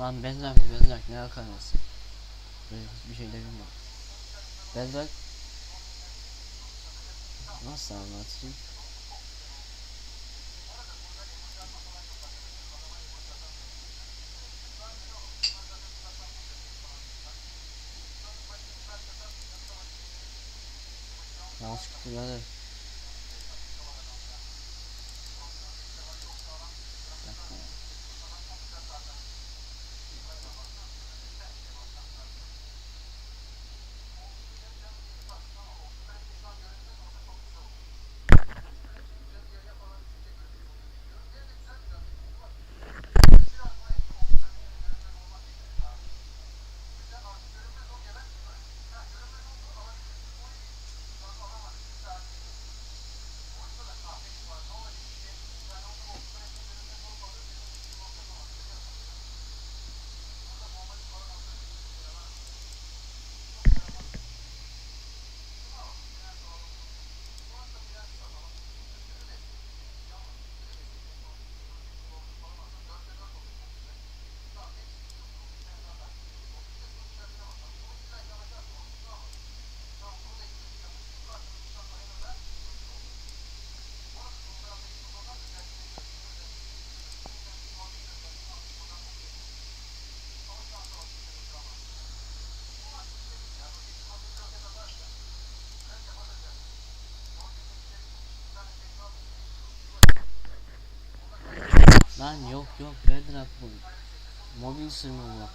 Lan Bezak mı Bezak ne alakası? Böyle hiçbir şey de bilmiyorum. Bezak Nasıl anlatayım? Mouse kutuları Lan yok yok verdir bu. Mobil sürümü bu.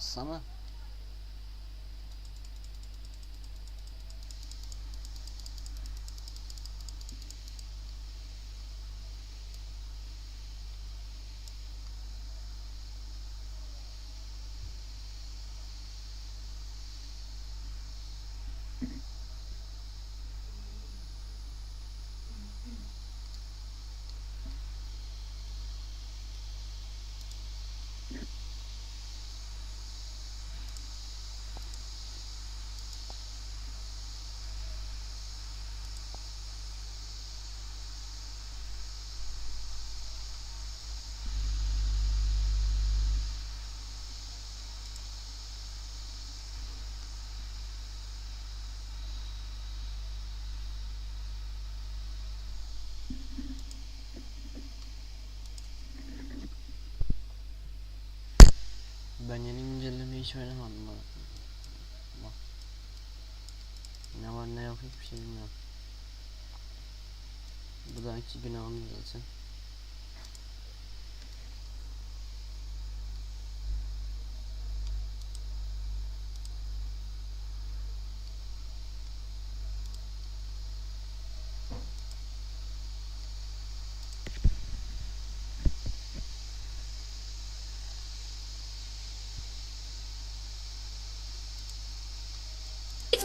Allah. Ben yeni güncellemeyi hiç oynamadım bana. Bak. Ne var ne yok hiçbir şey bilmiyorum. Bu da iki gün almış zaten.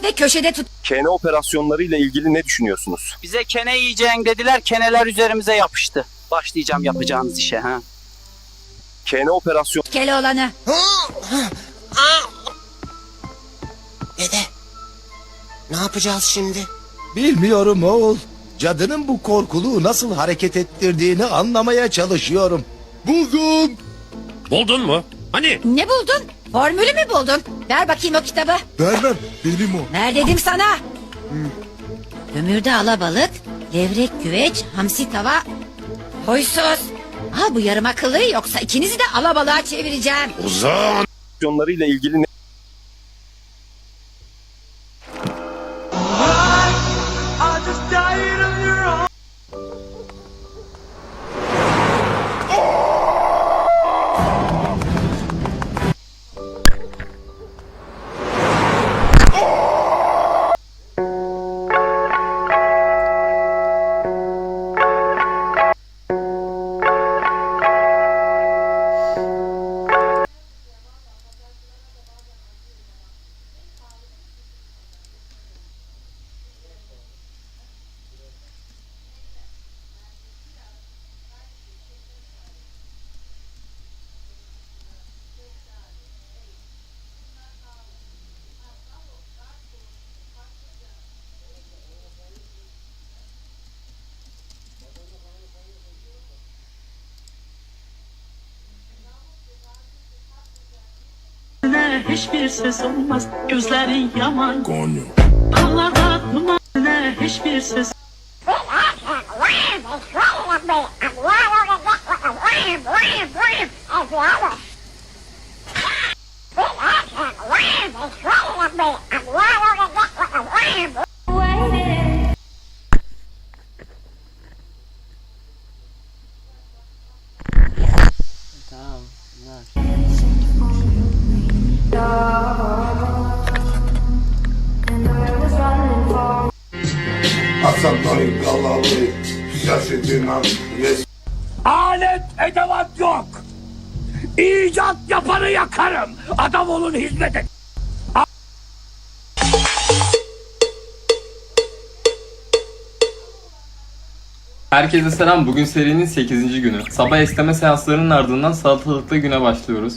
Ve köşede tut. KN operasyonları ile ilgili ne düşünüyorsunuz? Bize kene yiyeceğin dediler. Keneler üzerimize yapıştı. Başlayacağım yapacağınız işe ha. KN operasyon Keloğlan'ı. Dede. Ne yapacağız şimdi? Bilmiyorum oğul. Cadının bu korkuluğu nasıl hareket ettirdiğini anlamaya çalışıyorum. Buldum. Buldun mu? Hani? Ne buldun? Formülü mü buldun? Ver bakayım o kitabı. Vermem benim o. Ver dedim sana. Ömürde alabalık, levrek güveç, hamsi tava, huysuz. Ha bu yarım akıllı yoksa ikinizi de alabalığa çevireceğim. Uzan! operasyonları ile ilgili ne hiçbir ses olmaz gözlerin yaman. Dağlarda duman ne? Hiçbir ses Tamam. Alet edevat yok! İcat yapanı yakarım! Adam olun hizmet et! Herkese selam. Bugün serinin 8. günü. Sabah esneme seanslarının ardından salatalıklı güne başlıyoruz.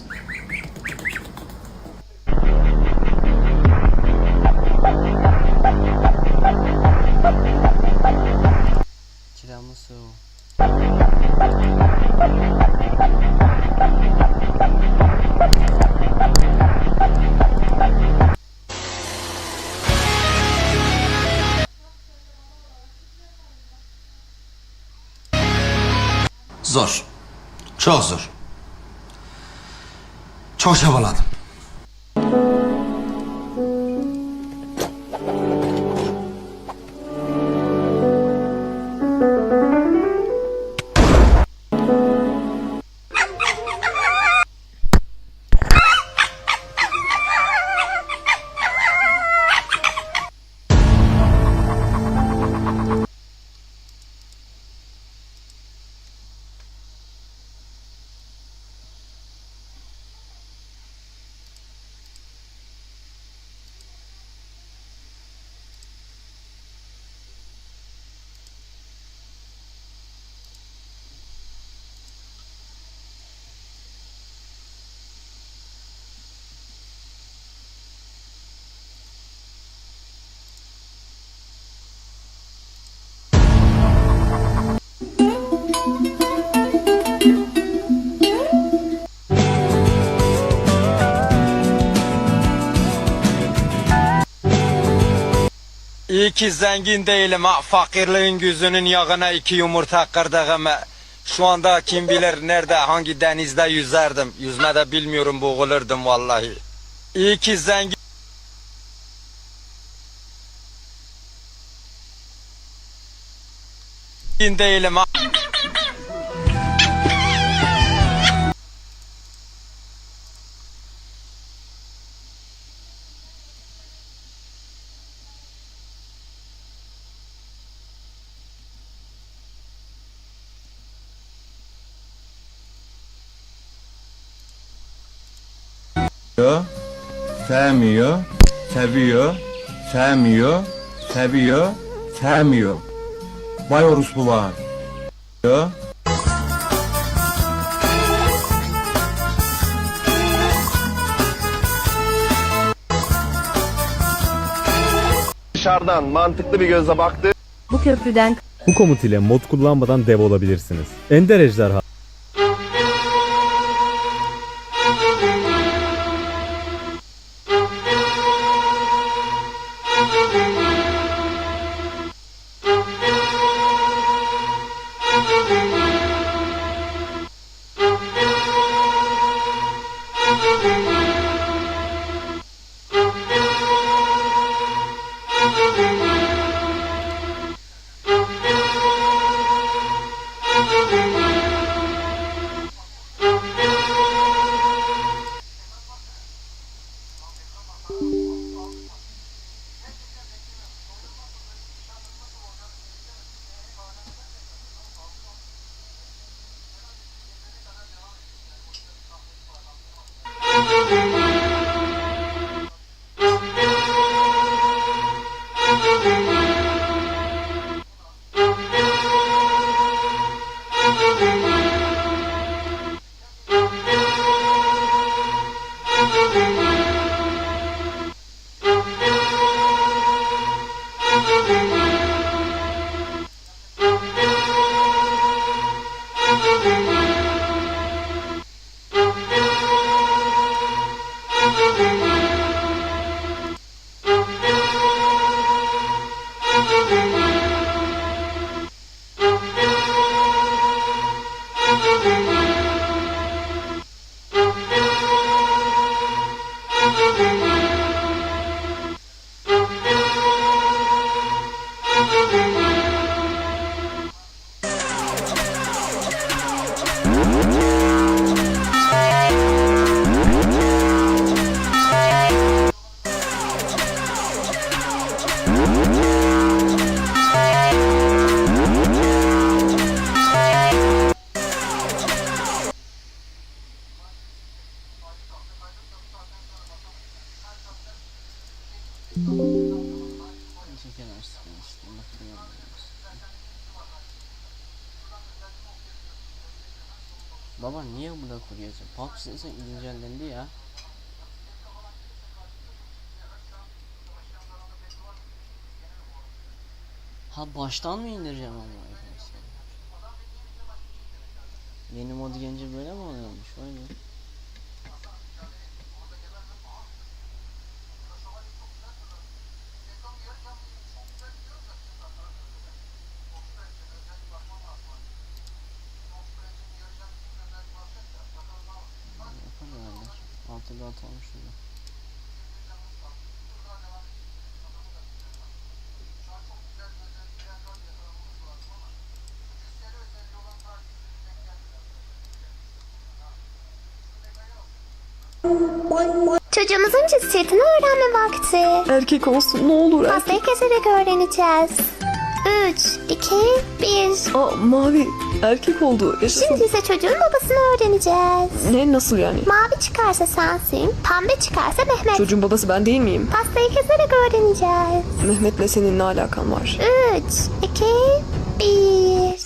Çok zor. Çok çabaladım. İyi ki zengin değilim ha. Fakirliğin gözünün yağına iki yumurta kırdığımı. Şu anda kim bilir nerede hangi denizde yüzerdim. Yüzme de bilmiyorum boğulurdum vallahi. İyi ki zengin değilim ha. Sevmiyor, seviyor, sevmiyor, seviyor, sevmiyor. Vay orospu var. Diyor. Dışarıdan mantıklı bir gözle baktı. Bu köprüden Bu komut ile mod kullanmadan dev olabilirsiniz. Ender ejderha Thank you. Baba niye burada kuruyorsun? PUBG sen güncellendi ya. Ha baştan mı indireceğim ama? Yeni mod gelince böyle mi oluyormuş? Vay be. Atalım şurada. Çocuğumuzun cinsiyetini öğrenme vakti. Erkek olsun ne olur Pastayı keserek öğreneceğiz. 3, 2, 1. Aa, mavi erkek oldu. Yaşasın. Şimdi ise çocuğun babasını öğreneceğiz. Ne nasıl yani? Mavi çıkarsa sensin, pembe çıkarsa Mehmet. Çocuğun babası ben değil miyim? Pastayı keserek öğreneceğiz. Mehmet'le senin ne alakan var? 3, 2,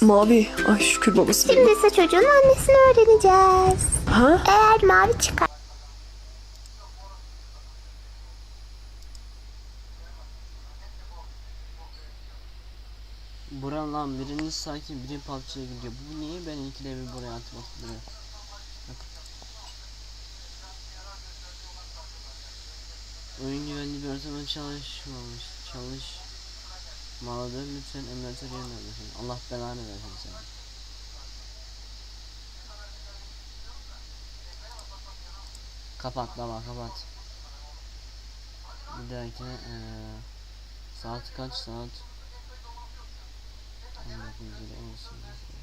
1. Mavi. Ay şükür babası. Şimdi ise çocuğun annesini öğreneceğiz. Ha? Eğer mavi çıkar Buran lan biriniz sakin biri PUBG'ye gidiyor. Bu niye ben ikide bir buraya atmak istiyorum? Oyun güvenli bir ortamda çalışmamış. Çalış. Maladır lütfen emniyete yerine. Allah belanı versin sana. Kapat lama kapat. Bir dahakine ee, saat kaç saat? 他们不知道是